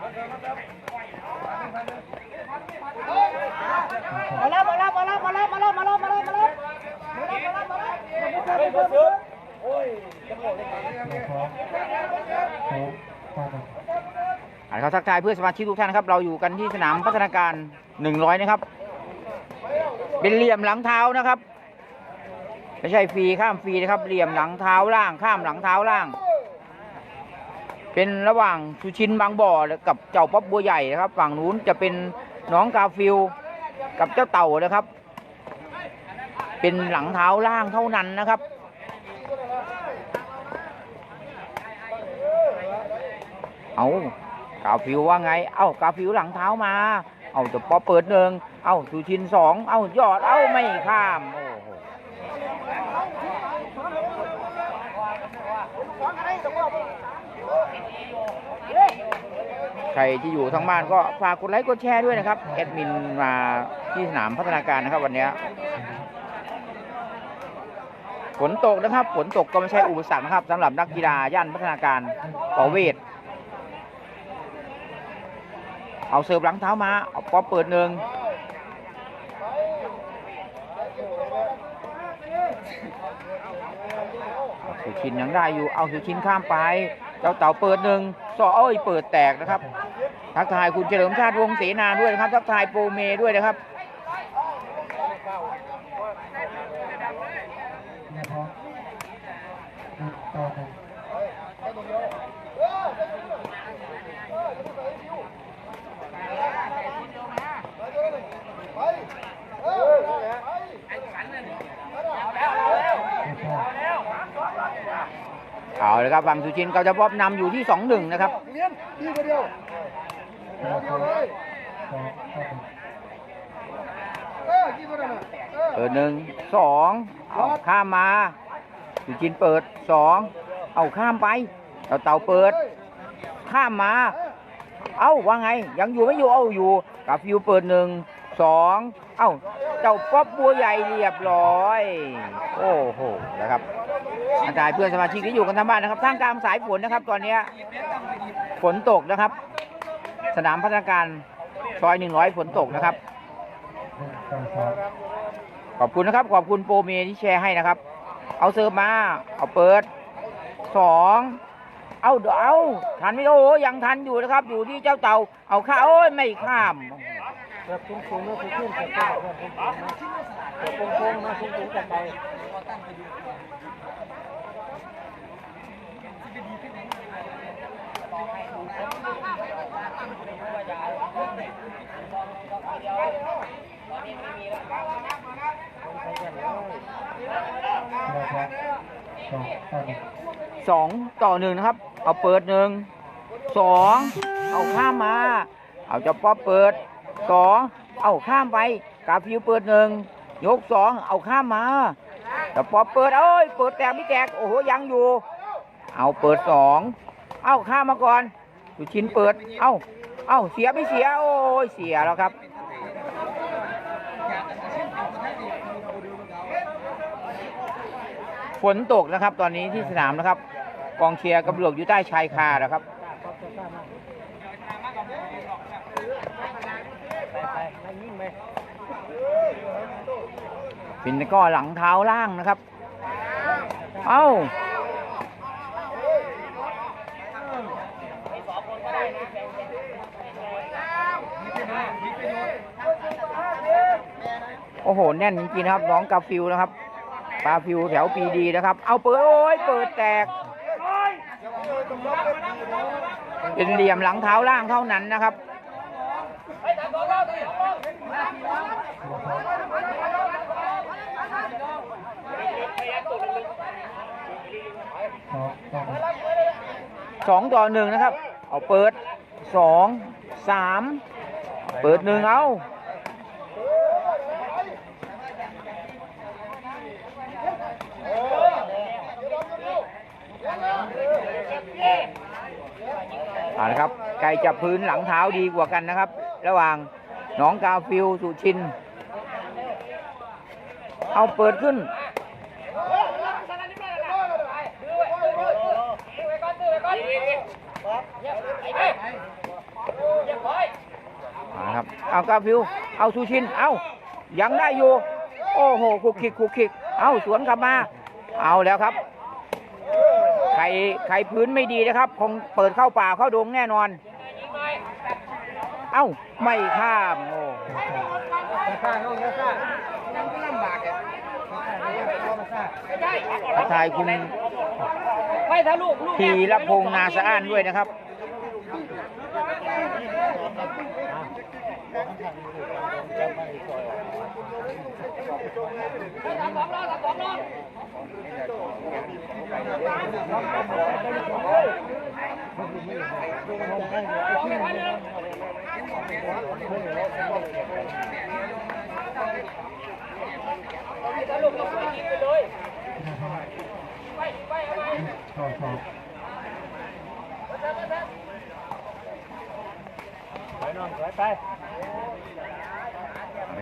มาแล้วมาแล้วมาแล้วมาแล้วมาแล้วมาแล้วมาแล้วมาแล้วมาแล้วมาแล้วอ่านเขาทักทายเพื่อนสมาชิกทุกท่านนะครับ เราอยู่กันที่สนามพัฒนาการหนึ่งร้อยนะครับ เป็นเหลี่ยมหลังเท้านะครับ ไม่ใช่ฟรีข้ามฟรีนะครับ เหลี่ยมหลังเท้าล่าง ข้ามหลังเท้าล่าง เป็นระหว่างสุชินบางบ่อกับเจ้าป๊อบบัวใหญ่นะครับ ฝั่งนู้นจะเป็นน้องกาฟิลกับเจ้าเต่านะครับ เป็นหลังเท้าล่างเท่านั้นนะครับเอากาฟิวว่าไง เอ้ากาฟิวหลังเท้ามา เอาจะปอเปิดหนึ่งเอาสุชินสองเอายอด เอาไม่ข้าม โอ้โห ใครที่อยู่ทางบ้านก็ฝากกดไลค์กดแชร์ด้วยนะครับแอดมินมาที่สนามพัฒนาการนะครับวันนี้ฝนตกนะครับฝนตกก็ไม่ใช่อุปสรรคนะครับสำหรับนักกีฬาย่านพัฒนาการประเวศ เอาเสิร์ฟหลังเท้ามาเอาป๊อปเปิดหนึ่งสุชินยังได้อยู่เอาสุชินข้ามไป เจ้าเต่าเปิดหนึ่งสอเอ้ยเปิดแตกนะครับ ทักทายคุณเฉลิมชาติวงศ์เสนาด้วยนะครับ ทักทายโปรเมด้วยนะครับเอ เลยครับฝั่งสุชินเขาจะพบนำอยู่ที่สองหนึ่งนะครับเลี้ยนดีกว่าเดียวเดียวเลยเออดีกว่านั้นน่ะเออเปิดหนึ่งสองเอาข้ามมาสุจินเปิดสองเอาข้ามไปเอาเต่าเปิด ข้ามมา เอ้าว่าไง ยังอยู่ไม่อยู่เอ้าอยู่กาฟิวเปิดหนึ่ง สองเอ้า เจ้าป๊อบบัวใหญ่เรียบร้อย โอ้โห นะครับอาจารย์เพื่อนสมาชิกที่อยู่กันทั้งบ้านนะครับท่ามกลางสายฝนนะครับ ตอนนี้ฝนตกนะครับ สนามพัฒนาการซอยหนึ่งร้อยฝนตกนะครับ ขอบคุณนะครับ ขอบคุณโปรเมที่แชร์ให้นะครับ เอาเสิร์ฟมา เอาเปิดสองเอาเดี๋ยวเอาทันไหมโอ้ยังทันอยู่นะครับ อยู่ที่เจ้าเต่า เอาข้าโอ้ยไม่ข้าม แบบสูงๆนะสูงๆแบบแบบสูงๆนะสูงๆนะสูงๆกันไปสองต่อหนึ่งนะครับ เอาเปิดหนึ่งสองเอาข้ามมา เอาจะป๊อปเปิด สองเอาข้ามไปกาฟิวเปิดหนึ่งยกสองเอาข้ามมาเจะป๊อเปิดเอ้ยเปิดแตกไม่แตกโอ้โหยังอยู่ เอาเปิดสองเอาข้ามมาก่อนสุชินเปิด เอาเอาเสียไม่เสียโอ้ยเสียแล้วครับฝนตกนะครับ ตอนนี้ที่สนามนะครับ กองเชียร์กำลังอยู่ใต้ชายคานะครับ เป็นก็หลังเท้าล่างนะครับ เอ้าโอ้โห แน่นจริงๆนะครับ น้องกาฟิวนะครับกาฟิวแถวปีดีนะครับ เอาเปิด โอ้ยเปิดแตก เป็นเหลี่ยมหลังเท้าล่างเท่านั้นนะครับ สองต่อหนึ่งนะครับ เอาเปิดสองสามเปิดหนึ่งเอาเอาละครับไก่จับพื้นหลังเท้าดีกว่ากันนะครับ ระหว่างน้องกาฟิลสุชิน เอาเปิดขึ้น มาครับ เอากาฟิว เอาซูชิน เอายังได้อยู่ โอ้โหคุกคิกคุกคิก เอาสวนกลับมา เอาแล้วครับใครใครพื้นไม่ดีนะครับ คงเปิดเข้าป่าเข้าดงแน่นอน เอ้า ไม่ข้าม โอ้ทักทายคุณไม่ถ้าลูกลูกพีรพงษ์นาสะอ้านด้วยนะครับ ไปนอนไปไป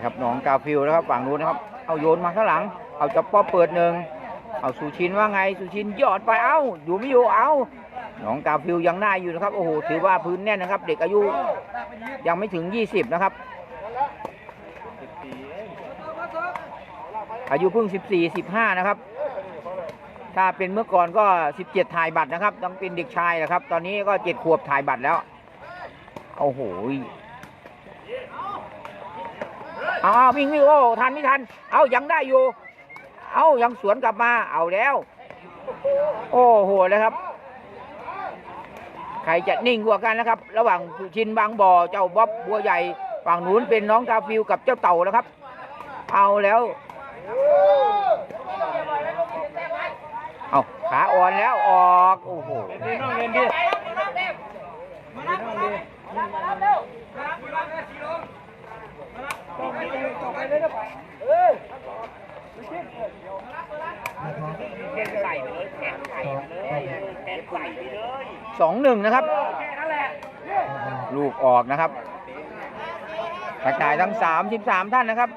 ะครับน้องกาฟิลนะครับฝั่งนู้นนะครับ เอาโยนมาข้างหลัง เอาจับป๊อเปิดหนึ่งเอาสุชินว่าไงสุชินยอดไปเอ้าอยู่ไม่อยู่เอ้าน้องกาฟิลยังได้าอยู่นะครับโอ้โหถือว่าพื้นแน่นนะครับ เด็กอายุยังไม่ถึง 20 นะครับ อายุเพิ่ง 14 15 นะครับ ถ้าเป็นเมื่อก่อนก็ 17 ถ่ายบัตรนะครับต้องเป็นเด็กชายนะครับ ตอนนี้ก็ 7 ขวบถ่ายบัตรแล้วโอ้โห อาเอาวิ่งวิ่งโอ้ทันไม่ทัน เอายังได้อยู่ เอายังสวนกลับมา เอาแล้ว โอ้โหเลยครับ ใครจะนิ่งกว่ากันนะครับ ระหว่างชินบางบ่อเจ้าบ๊อบบัวใหญ่ฝั่งนู้นเป็นน้องกาฟิวกับเจ้าเต่านะครับ เอาแล้วเอาขาอ่อนแล้วออก โอ้โห สองหนึ่งนะครับลูกออกนะครับทักทายทั้งสามสิบสามท่านนะครับ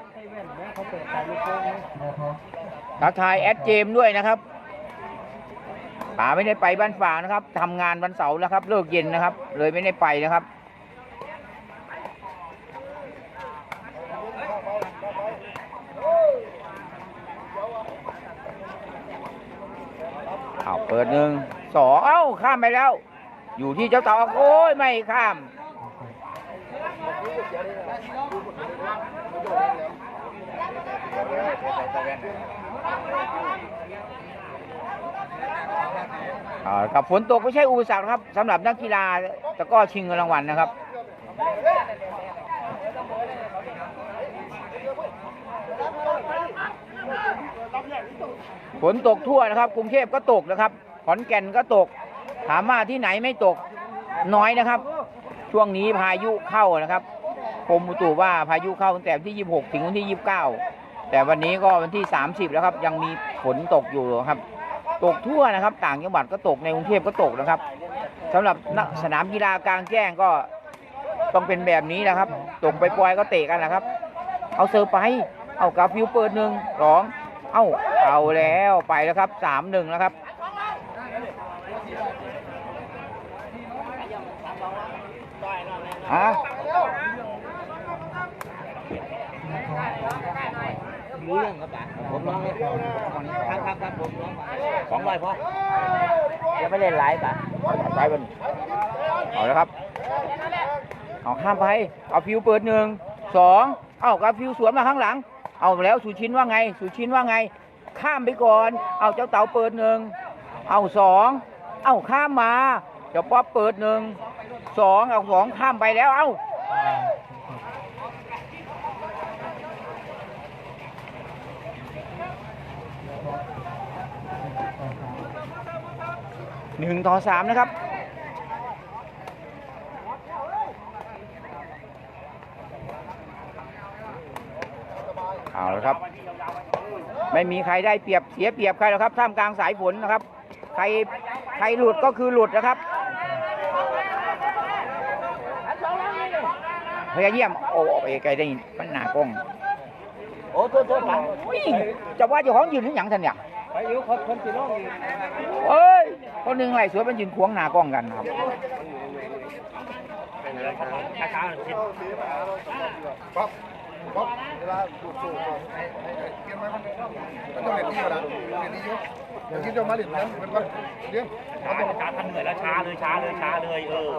ทักทายแอดเจมส์ด้วยนะครับป๋าไม่ได้ไปบ้านฝางนะครับทำงานวันเสาร์นะครับ เลิกเย็นนะครับ เลยไม่ได้ไปนะครับ เปิดหนึ่งสองเอ้าข้ามไปแล้ว อยู่ที่เจ้าต่าโอ้ยไม่ข้ามอ่าครับฝนตกไม่ใช่อุปสรรคครับสำหรับนักกีฬาตะก้อชิงเงินรางวัลนะครับ ฝนตกทั่วนะครับ กรุงเทพก็ตกนะครับ ขอนแก่นก็ตก ถามว่าที่ไหนไม่ตกน้อยนะครับ ช่วงนี้พายุเข้านะครับกรมอุตุว่าพายุเข้าตั้งแต่วันที่ 26 ถึงวันที่ 29 แต่วันนี้ก็วันที่ 30 แล้วครับ ยังมีฝนตกอยู่ครับ ตกทั่วนะครับ ต่างจังหวัดก็ตกในกรุงเทพก็ตกนะครับสำหรับสนามกีฬากลางแจ้งก็ต้องเป็นแบบนี้นะครับ ตกไปปล่อยๆก็เตะกันนะครับ เอาเซอร์ไป เอากาฟิวเปิดหนึ่งสอง เอ้า เอาแล้วไปแล้วครับสามหนึ่งแล้วครับฮะรู้เรื่องครับป๋าผมร้องเลยครับครับครับผมร้องสองร้อยพอยังไม่เล่นไลฟ์ป่ะไปบนเอาแล้วครับเอาข้ามไป เอาฟิวเปิดหนึ่งสองเอากาฟิวสวนมาข้างหลัง เอาแล้วสุชินว่าไง สุชินว่าไง ข้ามไปก่อน เอาเจ้าเต่าเปิดหนึ่งเอาสองเอาข้ามมาเจ้าป๊อปเปิดหนึ่งสองเอาสองข้ามไปแล้วเอาหนึ่งต่อสามนะครับเอาละครับ ไม่มีใครได้เปรียบเสียเปรียบใครหรอกครับท่ามกลางสายฝนนะครับ ใครใครหลุดก็คือหลุดนะครับพยายเยี่ยมโอ้ไปไกลได้ปัญหากล้องโอ้โทษโทษป๋าอุ๊ยจะว่าจ้าของยืนหรือหยังท่านเนี่ยไปอยู่คนคนสิโลกอีกเอ้ยคนหนึ่งไหลสวยมันยืนควงหน้ากล้องกันครับช้าช้าๆคิดป๊อ ปป๊อปเวลาดูดสูบไอ้ไอ้ไอ้เกี่ยนไว้มันมันต้องเรียนดีอยู่แล้วเรียนดีอยู่เดี๋ยวคิดจะมาเรียนนั้นเหมือนกันเรียนช้าช้าทันเหนื่อยแล้วช้าเลยช้าเลยช้าเลยเออ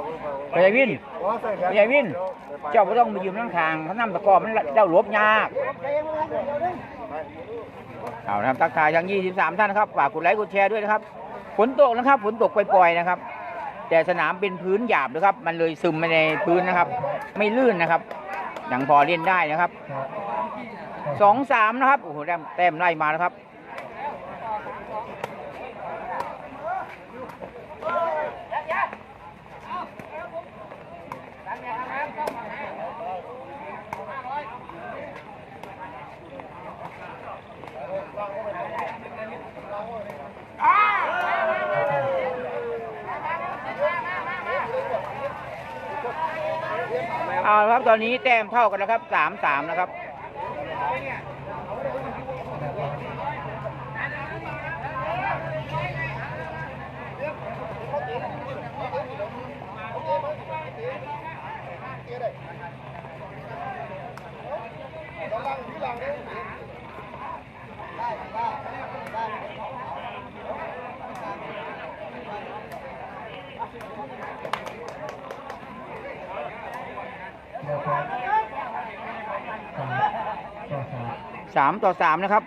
พยาวินว่าใส่แขนพยวิน เจ้าไม่ต้องมายืมนั่งทางเขานำตะกอมันเจ้าหลบยากเอานะครับทักทายทั้ง 23 ท่านนะครับฝากกดไลค์กดแชร์ด้วยนะครับฝนตกนะครับฝนตกปล่อยๆนะครับ แต่สนามเป็นพื้นหยาบนะครับ มันเลยซึมไปในพื้นนะครับ ไม่ลื่นนะครับ ยังพอเล่นได้นะครับสองสามนะครับโอ้โหแต้มแต้มไล่มาแล้วครับ เอาละครับตอนนี้แต้มเท่ากันแล้วครับสามสามนะครับ สามต่อสามนะครับ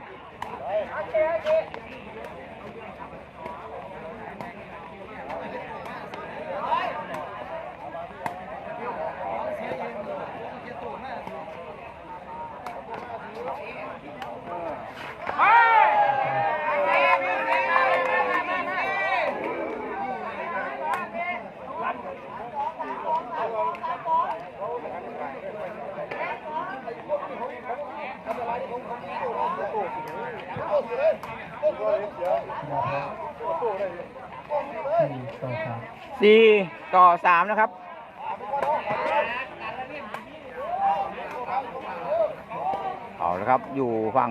สี่ต่อสามนะครับเอาละครับอยู่ฝั่ง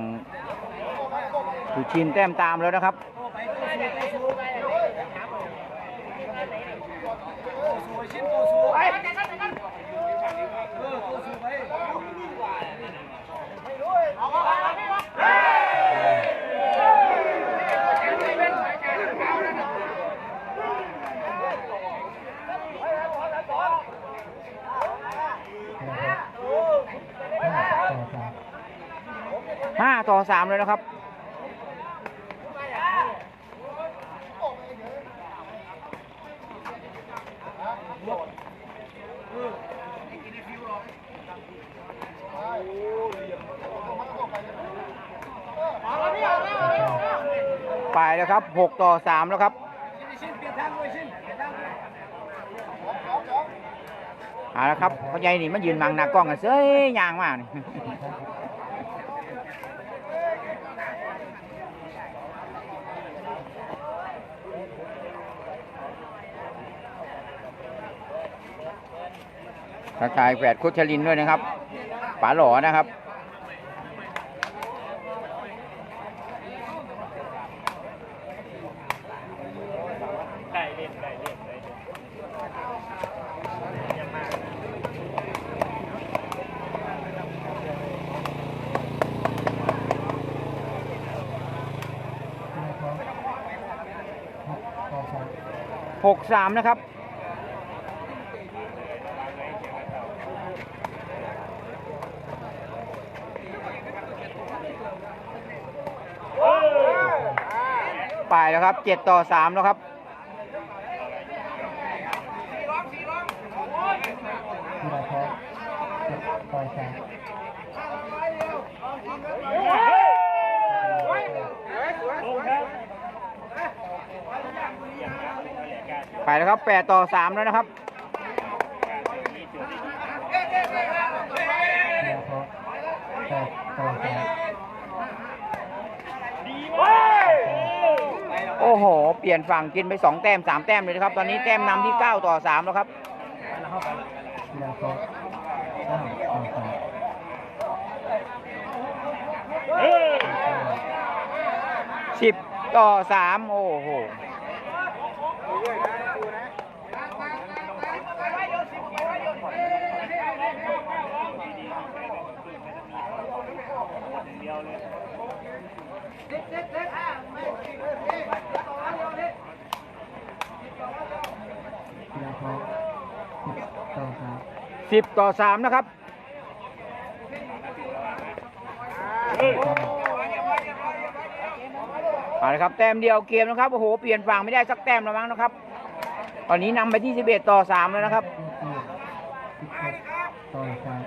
สุชินแต้มตามแล้วนะครับ ห้า ต่อสามเลยนะครับไปแล้วครับหกต่อสามแล้วครับเอาละครับพ่อใหญ่นี่มันยืนบังหน้ากล้องกันเซ้ยยางมากนี่ ทักทายแฝดคุชลินด้วยนะครับป๋าหล่อนะครับหกสามนะครับ แล้วครับเจ็ดต่อสามแล้วครับไปแล้วครับแปดต่อสามแล้วนะครับ โอ้โห เปลี่ยนฝั่งกินไปสองแต้มสามแต้มเลยนะครับ ตอนนี้แต้มนำที่เก้าต่อสามแล้วครับสิบต่อสามโอ้โหเด็กเด็กเด็ก ต่อครับสิบต่อสามนะครับเอาละครับแต้มเดียวเกมนะครับโอ้โหเปลี่ยนฝั่งไม่ได้สักแต้มแล้วมั้งนะครับ ตอนนี้นำไปที่สิบเอ็ดต่อสามแล้วนะครับหกต่อครับ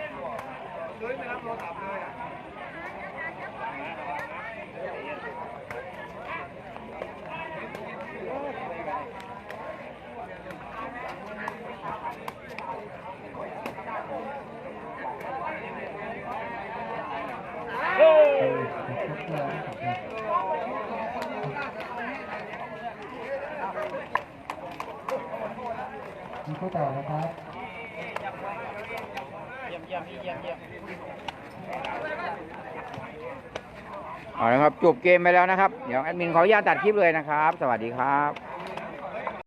เฮ้ย มีข้อ ต่อนะครับเอาละครับจบเกมไปแล้วนะครับ เดี๋ยวแอดมินขออนุญาตตัดคลิปเลยนะครับ สวัสดีครับ